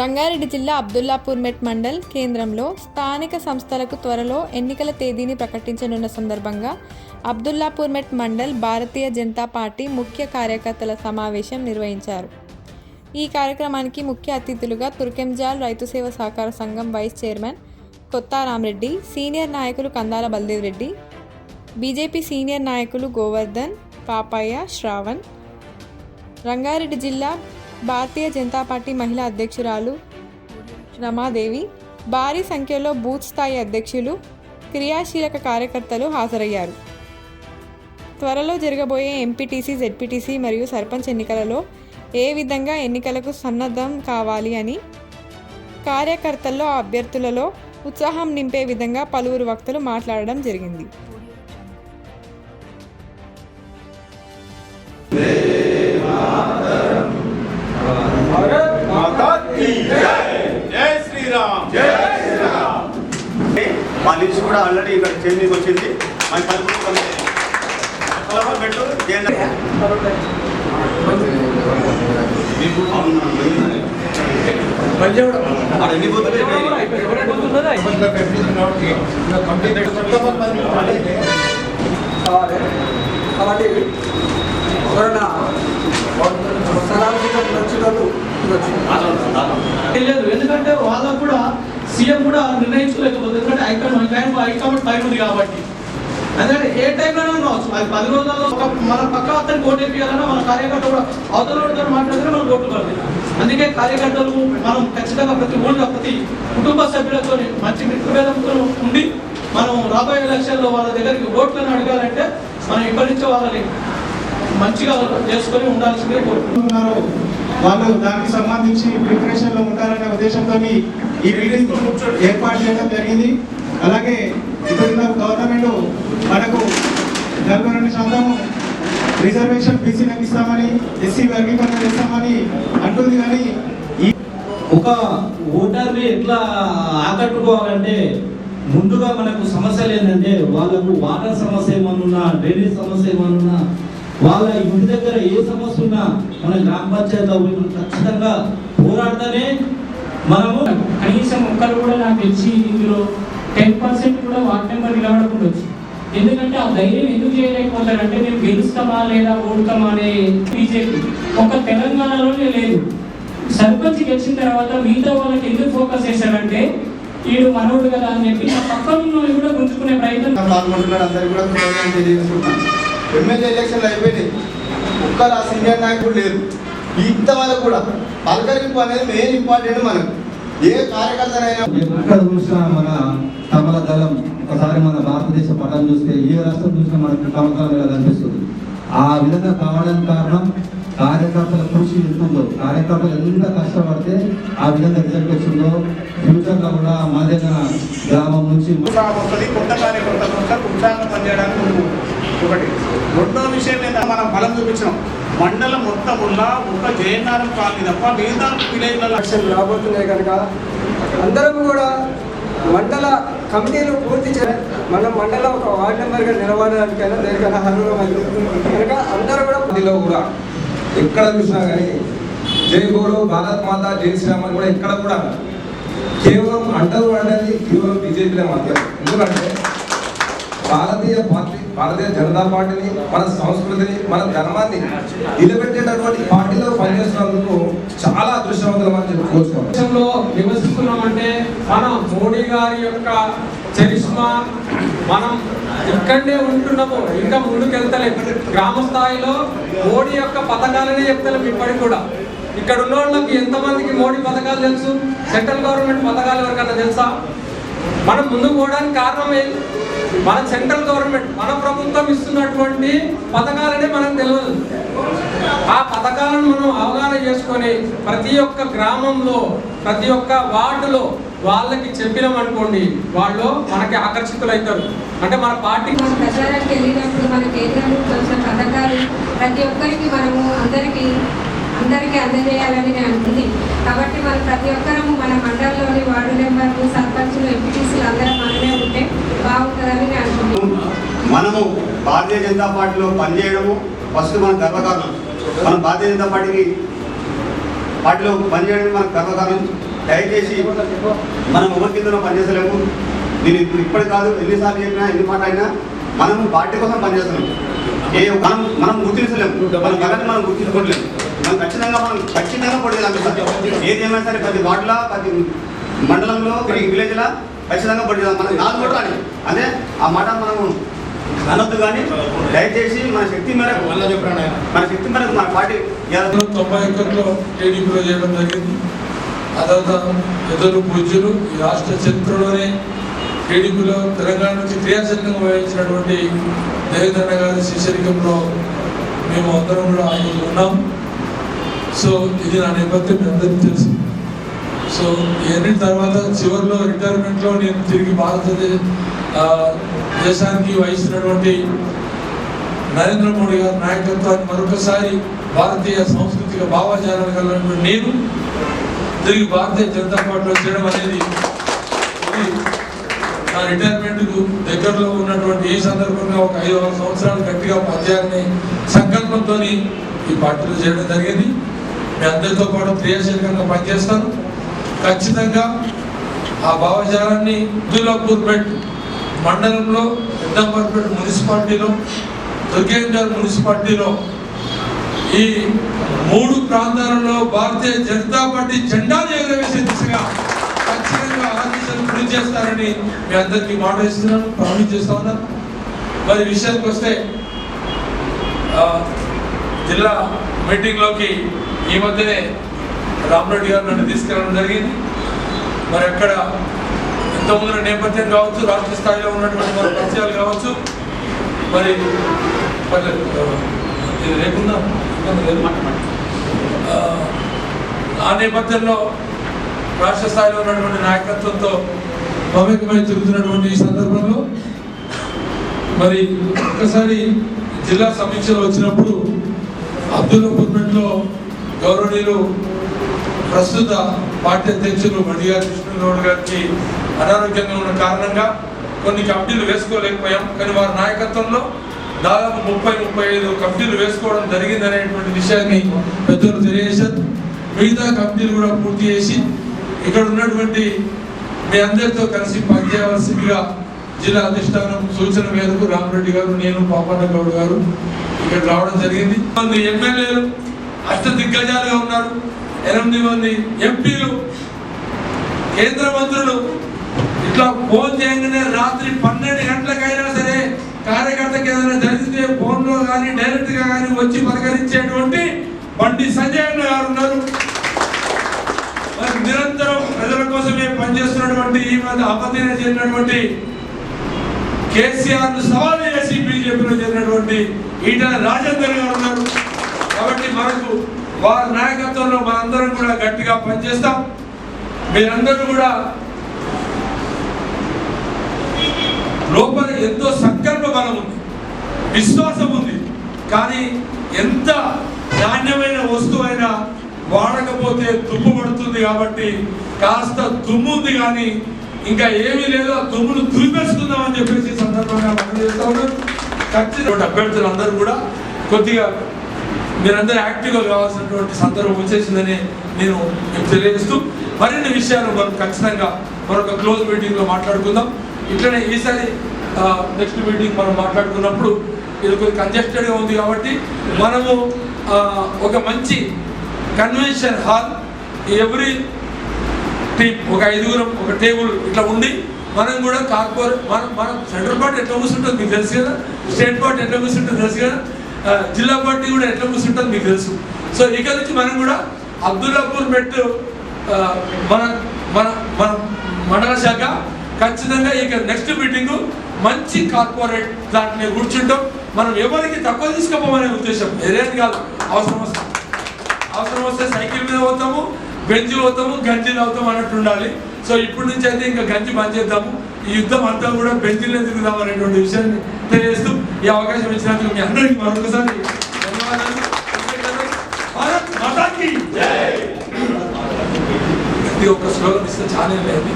రంగారెడ్డి జిల్లా అబ్దుల్లాపూర్ మెట్ మండల్ కేంద్రంలో స్థానిక సంస్థలకు త్వరలో ఎన్నికల తేదీని ప్రకటించనున్న సందర్భంగా అబ్దుల్లాపూర్ మెట్ మండల్ భారతీయ జనతా పార్టీ ముఖ్య కార్యకర్తల సమావేశం నిర్వహించారు. ఈ కార్యక్రమానికి ముఖ్య అతిథులుగా తుర్కెంజాల్ రైతు సేవ సహకార సంఘం వైస్ చైర్మన్ కొత్తారామరెడ్డి సీనియర్ నాయకులు కందాల బల్దేవ్ రెడ్డి బీజేపీ సీనియర్ నాయకులు గోవర్ధన్ పాపయ్య శ్రావణ్ రంగారెడ్డి జిల్లా భారతీయ జనతా పార్టీ మహిళా అధ్యక్షురాలు రమాదేవి భారీ సంఖ్యలో బూత్ స్థాయి అధ్యక్షులు క్రియాశీలక కార్యకర్తలు హాజరయ్యారు. త్వరలో జరగబోయే ఎంపీటీసీ జెడ్పీటీసీ మరియు సర్పంచ్ ఎన్నికలలో ఏ విధంగా ఎన్నికలకు సన్నద్ధం కావాలి అని కార్యకర్తల్లో అభ్యర్థులలో ఉత్సాహం నింపే విధంగా పలువురు వక్తలు మాట్లాడడం జరిగింది. కూడా ఆల్రెడీ ఇక్కడ చేంజింగ్ వచ్చింది. మన కలుపుకుంటుంది పెట్టు ఎన్ని కాబట్టి ఎవరైనా స్థలానికి నచ్చుతారు ఎందుకంటే వాళ్ళకు కూడా సీఎం కూడా నిర్ణయించుకోలేకపోతుంది ఎందుకంటే హైకమాండ్ హైకమాండ్ పైన ఉంది కాబట్టి. ఎందుకంటే ఏ టైంలో ఉండవచ్చు అది పది రోజుల్లో ఒక మన పక్క అతనికి ఓటు వేయాలన్నా మన కార్యకర్త కూడా అవతల వాళ్ళతో మాట్లాడితే మనం ఓట్లు పడుతుంది అందుకే కార్యకర్తలు మనం ఖచ్చితంగా ప్రతి ఊళ్ళో ప్రతి కుటుంబ సభ్యులతో మంచి మిత్రభేదంతో ఉండి మనం రాబోయే ఎలక్షన్లో వాళ్ళ దగ్గరికి ఓట్లను అడగాలంటే మనం ఇప్పటి నుంచి వాళ్ళని మంచిగా చేసుకొని ఉండాల్సిందే కోరుకుంటున్నారు వాళ్ళు దానికి సంబంధించి ప్రిపరేషన్లో ఉంటారనే ఉద్దేశంతో ఈ మీటింగ్ ఏర్పాటు చేయడం జరిగింది. అలాగే ఇప్పుడున్న గవర్నమెంట్ మనకు నలభై రెండు శాతం రిజర్వేషన్ బీసీలకు ఇస్తామని ఎస్సీ వర్గీకరణ చేస్తామని అంటుంది కానీ ఈ ఒక ఓటర్ని ఎట్లా ఆకట్టుకోవాలంటే ముందుగా మనకు సమస్యలు ఏంటంటే వాళ్ళకు వాటర్ సమస్య ఏమన్నా డ్రైనేజ్ సమస్య ఏమన్నా వాళ్ళ ఇంటి దగ్గర ఏ సమస్య ఉన్నా మన గ్రామ పంచాయతీలో పోయి మనం ఖచ్చితంగా పోరాడితేనే మనము కనీసం ఒక్కరు కూడా నాకు తెలిసి ఇందులో టెన్ పర్సెంట్ కూడా వార్డ్ మెంబర్ నిలబడకుండా వచ్చి. ఎందుకంటే ఆ ధైర్యం ఎందుకు చేయలేకపోతారు అంటే మేము గెలుస్తామా లేదా ఓడుతామా అనే బీజేపీ. ఒక తెలంగాణలోనే లేదు. సర్పంచ్ గెలిచిన తర్వాత మిగతా వాళ్ళకి ఎందుకు ఫోకస్ చేశారంటే వీడు మనోడు కదా అని చెప్పి ఆ పక్కన కూడా గుంజుకునే ప్రయత్నం కూడా ఎమ్మెల్యే ఎలక్షన్లు అయిపోయినాయి. ఒక్కరు ఆ సీనియర్ నాయకుడు లేరు ఇంత వాళ్ళకు కూడా పలకరింపు అనేది మెయిన్ ఇంపార్టెంట్ మనకు. ఏ కార్యకర్తనైనా ఎక్కడ చూసినా మన కమల దళం ఒకసారి మన భారతదేశ పటం చూస్తే ఏ రాష్ట్రం చూసినా మనకు కమల దళం ఇలా కనిపిస్తుంది. ఆ విధంగా కావడానికి కారణం కార్యకర్తల కృషి ఎంత ఉందో కార్యకర్తలు ఎంత కష్టపడితే ఆ విధంగా రిజల్ట్ వచ్చిందో ఫ్యూచర్లో కూడా మా దగ్గర గ్రామం నుంచి ఉత్సాహం వస్తుంది కొత్త కార్యకర్తలు ఉంటారు ఉత్సాహంగా పనిచేయడానికి ఒకటి. రెండో విషయం ఏంటంటే మనం బలం చూపించినాం. మండలం మొత్తం ఉన్న ఒక జయనారం కాలనీ తప్ప మిగతా ఎలక్షన్ రాబోతున్నాయి కనుక అందరం కూడా మండల కమిటీలు పూర్తి చే మనం మండలం ఒక వార్డు మెంబర్గా నిలబడడానికైనా దేనికైనా అర్హులమైంది కనుక అందరూ కూడా పార్టీలో కూడా ఎక్కడ చూసినా కానీ జై బోలో భారత్ మాత జై శ్రీరామ్ అని కూడా ఎక్కడ కూడా. కేవలం అంటలు అనేది కేవలం బీజేపీలో మాత్రమే. ఎందుకంటే భారతీయ పార్టీ భారతీయ జనతా పార్టీని మన సంస్కృతిని మన ధర్మాన్ని నిలబెట్టేటటువంటి పార్టీలో పనిచేస్తున్నందుకు చాలా అదృష్టవంతులు అని చెప్పుకోవచ్చు దేశంలో నివసిస్తున్నామంటే మనం మోడీ గారి యొక్క చరిష్మా మనం ఇక్కడే ఉంటున్నాము ఇంకా ముందుకు వెళ్తలేము గ్రామ స్థాయిలో మోడీ యొక్క పథకాలనే చెప్తలేము ఇప్పటికి కూడా. ఇక్కడ ఉన్న వాళ్ళకి ఎంతమందికి మోడీ పథకాలు తెలుసు? సెంట్రల్ గవర్నమెంట్ పథకాలు ఎవరికన్నా తెలుసా? మనం ముందుకు పోవడానికి కారణం ఏంటి మన సెంట్రల్ గవర్నమెంట్ మన ప్రభుత్వం ఇస్తున్నటువంటి పథకాలనే మనకు తెలియదు. ఆ పథకాలను మనం అవగాహన చేసుకొని ప్రతి ఒక్క గ్రామంలో ప్రతి ఒక్క వార్డులో వాళ్ళకి చెప్పినాం అనుకోండి వాళ్ళు మనకి ఆకర్షితులు అవుతారు అంటే మన పార్టీ మన ప్రచారానికి వెళ్ళినప్పుడు మన కేంద్రంలో నుంచి పథకాలు ప్రతి ఒక్కరికి మనము అందరికీ అందరికీ అందజేయాలని నేను అనుకుంది. కాబట్టి మనం ప్రతి ఒక్కరము మన మండలంలోని వార్డు మెంబర్లు సర్పంచులు ఎంపీటీసీలు అందరం మనమే ఉంటే మనము భారతీయ జనతా పార్టీలో పనిచేయడము ఫస్ట్ మన గర్వకారణం. మనం భారతీయ జనతా పార్టీకి పార్టీలో పనిచేయడం మన గర్వకారణం. దయచేసి మనం ఎవరి కింద పనిచేసలేము నేను ఇప్పుడు ఇప్పటి కాదు ఎన్నిసార్లు చెప్పినా ఎన్ని మాట అయినా మనం పార్టీ కోసం పనిచేస్తున్నాం. ఏ మనం మనం గుర్తించలేము. మన బలాన్ని మనం గుర్తించుకోవట్లేము మనం ఖచ్చితంగా మనం ఖచ్చితంగా పొడిచేదాం ఏది ఏమైనా సరే ప్రతి వార్డులో ప్రతి మండలంలో ప్రతి విలేజ్లో ఖచ్చితంగా పొడిచేదాం మనకి నాలుగు అని అదే ఆ మాట మనము అనొద్దు కానీ దయచేసి మన శక్తి మేరకు మన శక్తి మేరకు మన పార్టీ తొంభై ఒకటిలో టీడీపీలో చేయడం జరిగింది. ఆ తర్వాత ఇద్దరు పూజ్యులు ఈ రాష్ట్ర చరిత్రలోనే టీడీపీలో తెలంగాణ నుంచి క్రియాశీలకంగా వహించినటువంటి దేవేంద్రన్న గారి శిష్యరికంలో మేము అందరం కూడా ఆయన ఉన్నాం సో ఇది నా నేపథ్యం అందరికీ తెలుసు. సో ఇవన్నీ తర్వాత చివరిలో రిటైర్మెంట్లో నేను తిరిగి భారతదేశ దేశానికి వహిస్తున్నటువంటి నరేంద్ర మోడీ గారి నాయకత్వాన్ని మరొకసారి భారతీయ సాంస్కృతిక భావాచారాలు కలిగినటువంటి నేను తిరిగి భారతీయ జనతా పార్టీలో చేయడం అనేది నా రిటైర్మెంట్కు దగ్గరలో ఉన్నటువంటి ఈ సందర్భంగా ఒక ఐదు ఆరు సంవత్సరాలు గట్టిగా పనిచేయాలని సంకల్పంతో ఈ పార్టీలో చేయడం జరిగింది. మీ అందరితో పాటు క్రియాశీలకంగా పనిచేస్తాను. ఖచ్చితంగా ఆ భావజాలాన్ని దులాపూర్పేట్ మండలంలో పెద్దంబర్పేట మున్సిపాలిటీలో దుర్గేందర్ మున్సిపాలిటీలో ఈ మూడు ప్రాంతాలలో భారతీయ జనతా పార్టీ జెండాను ఎగరవేసే దిశగా ఖచ్చితంగా ఆదేశాలు కృషి చేస్తారని మీ అందరికీ మాట ఇస్తున్నాను ప్రామిస్ చేస్తా ఉన్నాను మరి విషయానికి వస్తే జిల్లా మీటింగ్లోకి ఈ మధ్యనే రామరెడ్డి గారు నన్ను తీసుకెళ్ళడం జరిగింది మరి అక్కడ ఇంతకుముందు నేపథ్యం కావచ్చు రాష్ట్ర స్థాయిలో ఉన్నటువంటి మరి పరిచయాలు కావచ్చు మరి ఇది లేకుండా ఇబ్బంది లేదు. ఆ, నేపథ్యంలో రాష్ట్ర స్థాయిలో ఉన్నటువంటి నాయకత్వంతో మమేకమై తిరుగుతున్నటువంటి ఈ సందర్భంలో మరి ఒకసారి జిల్లా సమీక్షలు వచ్చినప్పుడు అబ్దుల్లాపూర్పేటలో గౌరవనీయులు ప్రస్తుత పార్టీ అధ్యక్షులు బండిగారి కృష్ణగౌడ్ గారికి అనారోగ్యంగా ఉన్న కారణంగా కొన్ని కమిటీలు వేసుకోలేకపోయాం. కానీ వారి నాయకత్వంలో దాదాపు ముప్పై ముప్పై ఐదు కమిటీలు వేసుకోవడం జరిగిందనేటువంటి విషయాన్ని పెద్దలు తెలియజేశారు. మిగతా కమిటీలు కూడా పూర్తి చేసి ఇక్కడ ఉన్నటువంటి మీ అందరితో కలిసి పనిచేయవలసిందిగా జిల్లా అధిష్టానం సూచన మేరకు రామరెడ్డి గారు నేను పాపన్న గౌడ్ గారు ఇక్కడ రావడం జరిగింది. మంది ఎమ్మెల్యేలు అష్ట దిగ్గజాలుగా ఉన్నారు. ఎనిమిది మంది ఎంపీలు కేంద్ర మంత్రులు. ఇట్లా ఫోన్ చేయగానే రాత్రి పన్నెండు గంటలకైనా సరే కార్యకర్తకి ఏదైనా జరిగితే ఫోన్లో కానీ డైరెక్ట్గా కానీ వచ్చి పలకరించేటువంటి బండి సంజయ్ అన్న గారు ఉన్నారు. మరి నిరంతరం ప్రజల కోసమే పనిచేస్తున్నటువంటి ఈ మధ్య అపతీన చెందినటువంటి కేసీఆర్ సవాల్ చేసి బీజేపీలో చేరినటువంటి ఈటల రాజేందర్ గారు ఉన్నారు. కాబట్టి మనకు వారి నాయకత్వంలో మనందరం కూడా గట్టిగా పనిచేస్తాం. మీరందరూ కూడా లోపల ఎంతో సంకల్ప బలం ఉంది. విశ్వాసం ఉంది. కానీ ఎంత నాణ్యమైన వస్తువైనా వాడకపోతే తుమ్ము పడుతుంది కాబట్టి కాస్త తుమ్ము ఉంది కానీ ఇంకా ఏమీ లేదు. ఆ తుమ్మును దులిపేసుకుందాం అని చెప్పేసి సందర్భంగా మనం చేస్తా ఉన్నాం. ఖచ్చితంగా అభ్యర్థులు అందరూ కూడా కొద్దిగా మీరందరూ యాక్టివ్గా కావాల్సినటువంటి సందర్భం వచ్చేసిందని నేను మీకు తెలియజేస్తూ మరిన్ని విషయాలు మనం ఖచ్చితంగా మరొక క్లోజ్ మీటింగ్లో మాట్లాడుకుందాం. ఇట్లనే ఈసారి నెక్స్ట్ మీటింగ్ మనం మాట్లాడుకున్నప్పుడు ఇది కొద్దిగా కంజెస్టెడ్గా ఉంది కాబట్టి మనము ఒక మంచి కన్వెన్షన్ హాల్ ఎవ్రీ టీమ్ ఒక ఐదుగురం ఒక టేబుల్ ఇట్లా ఉండి మనం కూడా కార్పొరేట్ మనం మనం సెంట్రల్ పార్ట్ ఎట్లా కూర్చుంటుంది మీకు తెలుసు కదా? స్టేట్ పార్ట్ ఎట్లా కూర్చుంటుంది తెలుసు కదా? జిల్లా పార్టీ కూడా ఎట్లా కూర్చుంటుంది మీకు తెలుసు. సో ఇక నుంచి మనం కూడా అబ్దుల్లాపూర్ మెట్ మన మన మన మండల శాఖ ఖచ్చితంగా ఇక నెక్స్ట్ మీటింగ్ మంచి కార్పొరేట్ దాంట్లో కూర్చుంటాం. మనం ఎవరికి తక్కువ తీసుకుపోమనే ఉద్దేశం. ఏదేది కాదు. అవసరం వస్తే. అవసరం వస్తే సైకిల్ మీద పోతాము బెంచ్ పోతాము గంజీలు అవుతాము అన్నట్టు ఉండాలి. సో ఇప్పటి నుంచి అయితే ఇంకా గంజి బంద్ చేద్దాము. ఈ యుద్ధం అంతా కూడా బెంజిల్ తిరుగుదాం అనేటువంటి విషయాన్ని తెలియజేస్తూ ఈ అవకాశం ఇచ్చినందుకు మీ అందరికీ మరొకసారి ధన్యవాదాలు. కృతజ్ఞతలు. భారత్ మాతాకి ఇది ఒక స్లోగన్ ఇస్తే చాలా లేదు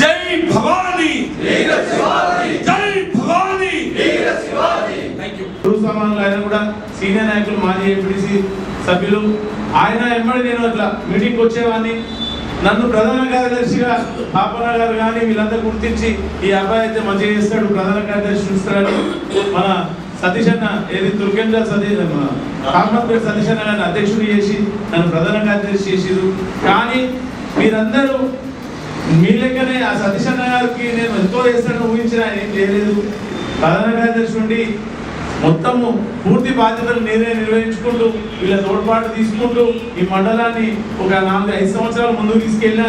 జై భవానీ! జై భవానీ! సమానులు అయినా కూడా సీనియర్ నాయకులు మాజీ ఎంపీటీసీ సభ్యులు. ఆయన ఎమ్మడి నేను అట్లా మీటింగ్కి వచ్చేవాడిని. నన్ను ప్రధాన కార్యదర్శిగా పాపన గారు కానీ వీళ్ళందరూ గుర్తించి ఈ అబ్బాయి అయితే మంచిగా చేస్తాడు. ప్రధాన కార్యదర్శి చూస్తాడు మన సతీష్ అన్న ఏది దుర్గంజ సతీష్ మన కామత్పేట సతీష్ అన్న గారిని అధ్యక్షుడు చేసి నన్ను ప్రధాన కార్యదర్శి చేసిరు కానీ మీరందరూ మీ లెక్కనే ఆ సతీష్ అన్న గారికి నేను ఎంతో చేస్తాను ఊహించిన ఏం చేయలేదు. ప్రధాన కార్యదర్శి నుండి మొత్తము పూర్తి బాధ్యతలు నేనే నిర్వహించుకుంటూ వీళ్ళ తోడ్పాటు తీసుకుంటూ ఈ మండలాన్ని ఒక నాలుగు ఐదు సంవత్సరాల ముందుకు తీసుకెళ్ళిన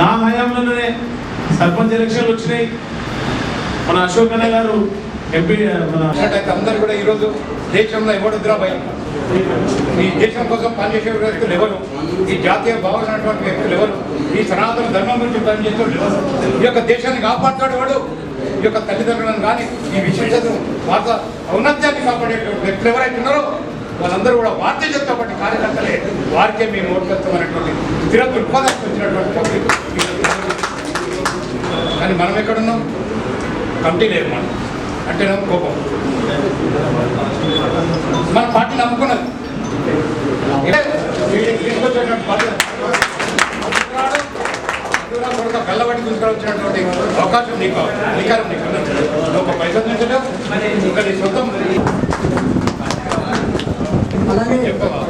నా హయాంలోనే సర్పంచ్ ఎలక్షన్లు వచ్చినాయి. మన అశోక్ అన్న గారు ఎంపీ మన అయితే అందరూ కూడా ఈరోజు దేశంలో ఎవరు భయం? ఈ దేశం కోసం పనిచేసే వ్యక్తులు ఎవరు? ఈ జాతీయ భావన వ్యక్తులు ఎవరు? ఈ సనాతన ధర్మం గురించి పనిచేసే ఎవరు? ఈ యొక్క దేశాన్ని కాపాడుతాడు వాడు ఈ యొక్క తల్లిదండ్రులను కానీ ఈ విషయ చదువు వార్త ఔన్నత్యాన్ని కాపాడేటువంటి వ్యక్తులు ఎవరైతే ఉన్నారో వాళ్ళందరూ కూడా వార్త చెప్తాబట్టి కార్యకర్తలే వారికే మేము ఓట్లెత్తామనేటువంటి స్థిర దృక్పథానికి వచ్చినటువంటి కానీ మనం ఎక్కడున్నాం? కమిటీ లేదు మనం. అంటే నాకు కోపం? మన పార్టీ నమ్ముకున్నది. తీసుకొచ్చేటువంటి పార్టీ కూడా కొడుక కళ్ళబడి తీసుకుని వచ్చినటువంటి అవకాశం నీకు అధికారం నీకు ఒక పైసలు తీసడం ఇంకా నీ సొంతం చెప్పవా?